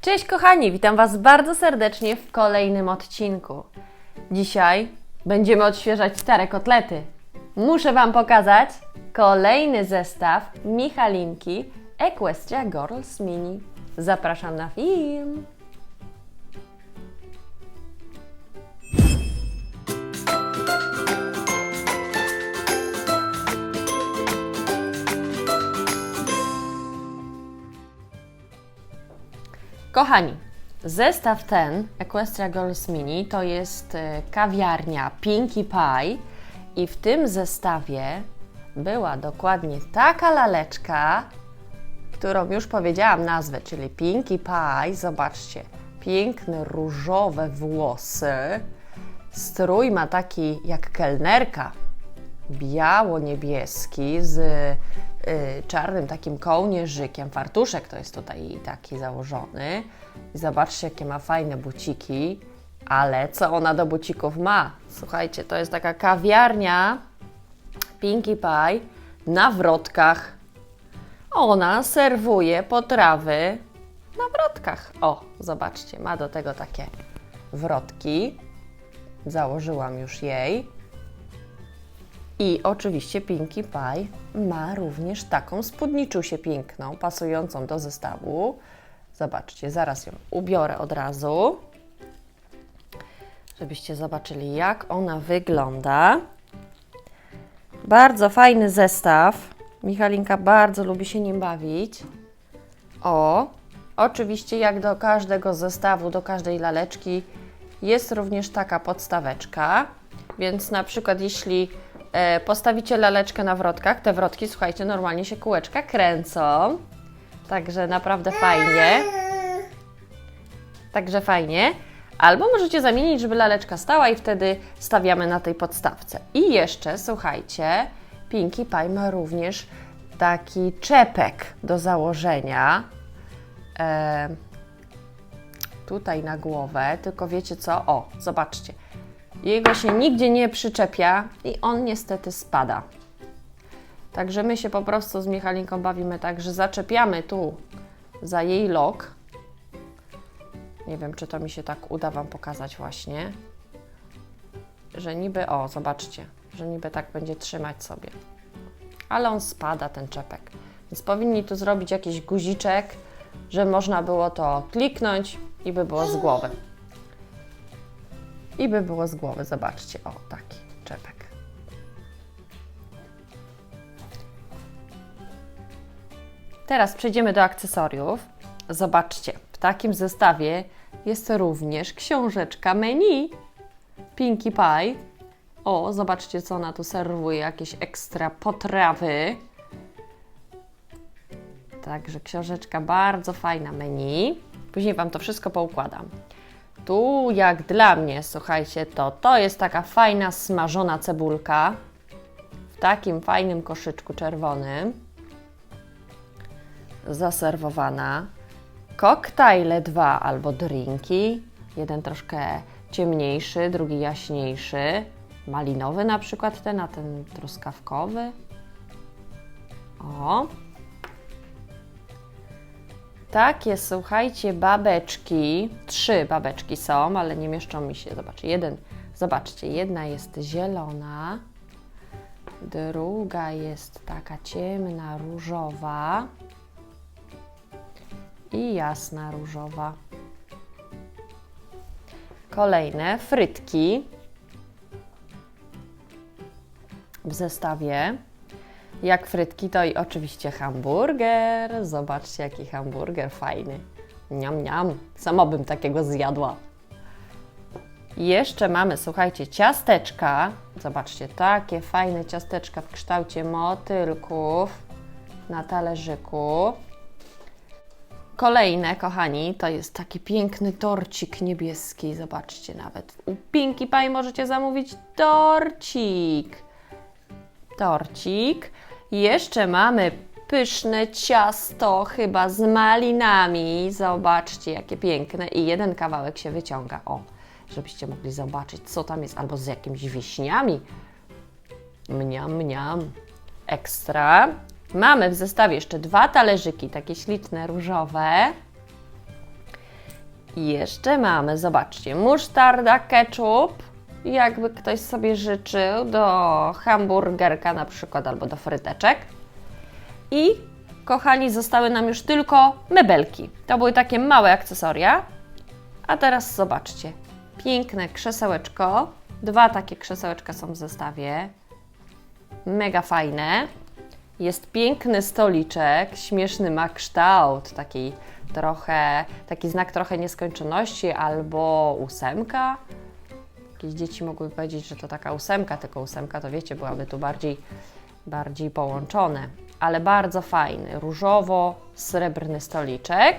Cześć kochani, witam Was bardzo serdecznie w kolejnym odcinku. Dzisiaj będziemy odświeżać stare kotlety. Muszę Wam pokazać kolejny zestaw Michalinki Equestria Girls Mini. Zapraszam na film. Kochani, zestaw ten, Equestria Girls Mini, to jest e, kawiarnia Pinkie Pie i w tym zestawie była dokładnie taka laleczka, którą już powiedziałam nazwę, czyli Pinkie Pie. Zobaczcie, piękne różowe włosy. Strój ma taki jak kelnerka, biało-niebieski z y, czarnym takim kołnierzykiem. Fartuszek to jest tutaj taki założony. Zobaczcie, jakie ma fajne buciki. Ale co ona do bucików ma? Słuchajcie, to jest taka kawiarnia Pinkie Pie na wrotkach. Ona serwuje potrawy na wrotkach. O, zobaczcie, ma do tego takie wrotki. Założyłam już jej. I oczywiście Pinkie Pie ma również taką spódniczusię piękną, pasującą do zestawu. Zobaczcie, zaraz ją ubiorę od razu, żebyście zobaczyli, jak ona wygląda. Bardzo fajny zestaw. Michalinka bardzo lubi się nim bawić. O, oczywiście jak do każdego zestawu, do każdej laleczki jest również taka podstaweczka, więc na przykład jeśli postawicie laleczkę na wrotkach, te wrotki, słuchajcie, normalnie się kółeczka kręcą, także naprawdę fajnie. Także fajnie. Albo możecie zamienić, żeby laleczka stała i wtedy stawiamy na tej podstawce. I jeszcze, słuchajcie, Pinkie Pie ma również taki czepek do założenia. E, tutaj na głowę, tylko wiecie co? O, zobaczcie. Jego się nigdzie nie przyczepia i on niestety spada. Także my się po prostu z Michalinką bawimy tak, że zaczepiamy tu za jej lok. Nie wiem, czy to mi się tak uda Wam pokazać właśnie. Że niby, o, zobaczcie, że niby tak będzie trzymać sobie. Ale on spada, ten czepek. Więc powinni tu zrobić jakiś guziczek, że można było to kliknąć i by było z głowy. I by było z głowy, zobaczcie, o, taki czepek. Teraz przejdziemy do akcesoriów. Zobaczcie, w takim zestawie jest również książeczka menu Pinkie Pie. O, zobaczcie, co ona tu serwuje, jakieś ekstra potrawy. Także książeczka bardzo fajna menu. Później Wam to wszystko poukładam. Tu, jak dla mnie, słuchajcie, to to jest taka fajna smażona cebulka w takim fajnym koszyczku czerwonym, zaserwowana. Koktajle dwa albo drinki, jeden troszkę ciemniejszy, drugi jaśniejszy, malinowy na przykład ten, a ten truskawkowy. O, takie, słuchajcie, babeczki. Trzy babeczki są, ale nie mieszczą mi się. Zobaczcie, jeden, zobaczcie, jedna jest zielona, druga jest taka ciemna, różowa i jasna różowa. Kolejne frytki w zestawie. Jak frytki, to i oczywiście hamburger. Zobaczcie, jaki hamburger fajny. Niam, niam. Sama bym takiego zjadła. Jeszcze mamy, słuchajcie, ciasteczka. Zobaczcie, takie fajne ciasteczka w kształcie motylków na talerzyku. Kolejne, kochani, to jest taki piękny torcik niebieski. Zobaczcie, nawet u Pinkie Pie możecie zamówić torcik. Torcik. Jeszcze mamy pyszne ciasto, chyba z malinami. Zobaczcie, jakie piękne. I jeden kawałek się wyciąga. O, żebyście mogli zobaczyć, co tam jest. Albo z jakimiś wiśniami. Mniam, mniam. Ekstra. Mamy w zestawie jeszcze dwa talerzyki, takie śliczne, różowe. Jeszcze mamy, zobaczcie, musztarda, ketchup, jakby ktoś sobie życzył, do hamburgerka na przykład albo do fryteczek. I kochani, zostały nam już tylko mebelki. To były takie małe akcesoria. A teraz zobaczcie, piękne krzesełeczko. Dwa takie krzesełeczka są w zestawie. Mega fajne. Jest piękny stoliczek, śmieszny ma kształt, taki trochę, taki znak trochę nieskończoności albo ósemka. Jakieś dzieci mogłyby powiedzieć, że to taka ósemka, tylko ósemka to wiecie, byłaby tu bardziej, bardziej połączone. Ale bardzo fajny, różowo-srebrny stoliczek.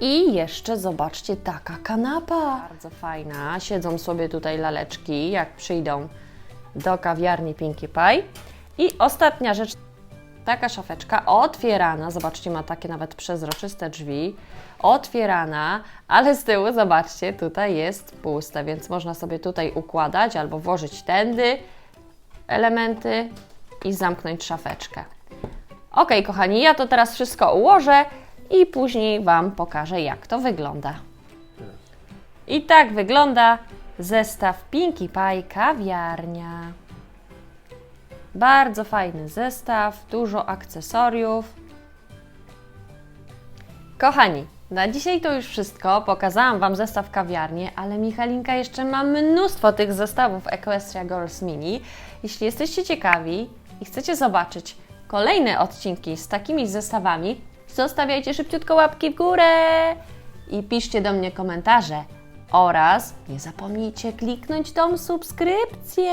I jeszcze zobaczcie, taka kanapa. Bardzo fajna. Siedzą sobie tutaj laleczki, jak przyjdą do kawiarni Pinkie Pie. I ostatnia rzecz, taka szafeczka otwierana. Zobaczcie, ma takie nawet przezroczyste drzwi. Otwierana, ale z tyłu, zobaczcie, tutaj jest puste, więc można sobie tutaj układać albo włożyć tędy elementy i zamknąć szafeczkę. Ok, kochani, ja to teraz wszystko ułożę i później Wam pokażę, jak to wygląda. I tak wygląda zestaw Pinkie Pie kawiarnia. Bardzo fajny zestaw, dużo akcesoriów. Kochani, na dzisiaj to już wszystko. Pokazałam Wam zestaw kawiarni, ale Michalinka jeszcze ma mnóstwo tych zestawów Equestria Girls Mini. Jeśli jesteście ciekawi i chcecie zobaczyć kolejne odcinki z takimi zestawami, zostawiajcie szybciutko łapki w górę i piszcie do mnie komentarze. Oraz nie zapomnijcie kliknąć tą subskrypcję.